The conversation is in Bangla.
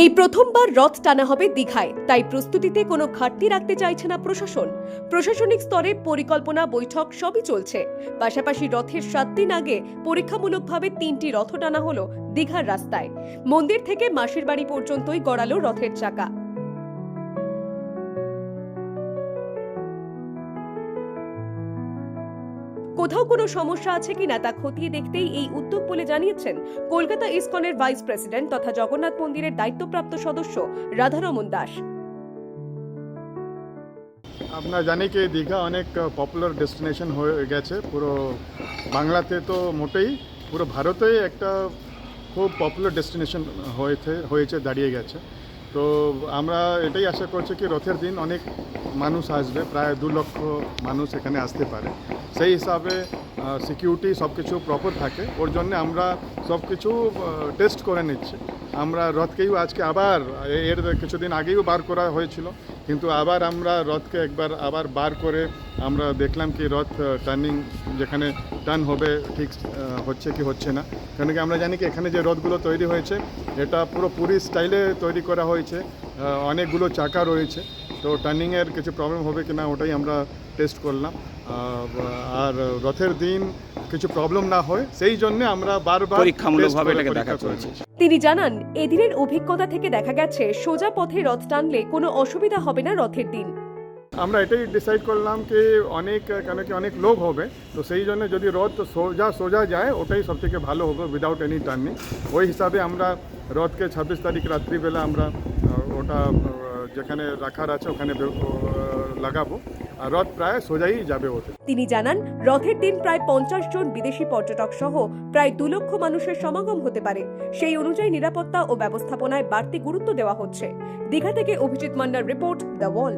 এই প্রথমবার রথ টানা হবে দীঘায়, তাই প্রস্তুতিতে কোনো ঘাটতি রাখতে চাইছে না প্রশাসন। প্রশাসনিক স্তরে পরিকল্পনা বৈঠক সবই চলছে। পাশাপাশি রথের সাত দিন আগে পরীক্ষামূলকভাবে তিনটি রথ টানা হলো দীঘার রাস্তায়। মন্দির থেকে মাসির বাড়ি পর্যন্তই গড়ালো রথের চাকা। কোথাও কোনো সমস্যা আছে কিনা তা খতিয়ে দেখতেই এই উদ্যোগ বলে জানিয়েছেন কলকাতা ইসকনের ভাইস প্রেসিডেন্ট তথা জগন্নাথ মন্দিরের দায়িত্বপ্রাপ্ত সদস্য রাধারমন দাস। আপনারা জানি কি, দীঘা অনেক পপুলার ডেস্টিনেশন হয়ে গেছে। পুরো বাংলাতে তো মোটেই, পুরো ভারতে একটা খুব পপুলার ডেস্টিনেশন হয়েছে হয়েছে, দাঁড়িয়ে গেছে। তো আমরা এটাই আশা করছি কি রথের দিন অনেক মানুষ আসবে, প্রায় দু লক্ষ মানুষ এখানে আসতে পারে। সেই হিসাবে সিকিউরিটি সব কিছু প্রপার থাকে। ওর জন্য আমরা সব কিছু টেস্ট করে নিচ্ছি। আমরা রথকেও আজকে আবার, এর কিছুদিন আগেও বার করা হয়েছিল, কিন্তু আবার আমরা রথকে একবার আবার বার করে আমরা দেখলাম কি রথ টার্নিং যেখানে টার্ন হবে, ঠিক হচ্ছে কি হচ্ছে না। কেন কি আমরা জানি কি এখানে যে রথগুলো তৈরি হয়েছে, এটা পুরো পুরী স্টাইলে তৈরি করা হয়েছে অনেকগুলো চাকা রয়েছে। তো টার্নিংয়ের কিছু প্রবলেম হবে কি না ওটাই আমরা টেস্ট করলাম। আর রথের দিন কিছু প্রবলেম না হয় সেই জন্য আমরা বারবার পরীক্ষামূলকভাবে এটাকে দেখা পরীক্ষা করে চলছে। তিনি জানান এদিনের অভিজ্ঞতা থেকে দেখা গেছে সোজা পথে রথ টানলে কোনো অসুবিধা হবে না রথের দিন। আমরা এটাই ডিসাইড করলাম কি অনেক কেন কি অনেক লোক হবে তো সেই জন্য যদি রথ সোজা সোজা যায় ওটাই সব থেকে ভালো হবে উইদাউট এনি টার্নিং ওই হিসাবে আমরা রথকে ছাব্বিশ তারিখ রাত্রিবেলা আমরা ওটা যেখানে রাখার আছে, ওখানে লাগাবো। রথ প্রায় সোজাই যাবে ওতে। তিনি জানান, রথের দিন প্রায় পঞ্চাশ জন বিদেশি পর্যটক সহ প্রায় দু লক্ষ মানুষের সমাগম হতে পারে। সেই অনুযায়ী নিরাপত্তা ও ব্যবস্থাপনায় বাড়তি গুরুত্ব দেওয়া হচ্ছে। দীঘা থেকে Abhijit Mandar report, the wall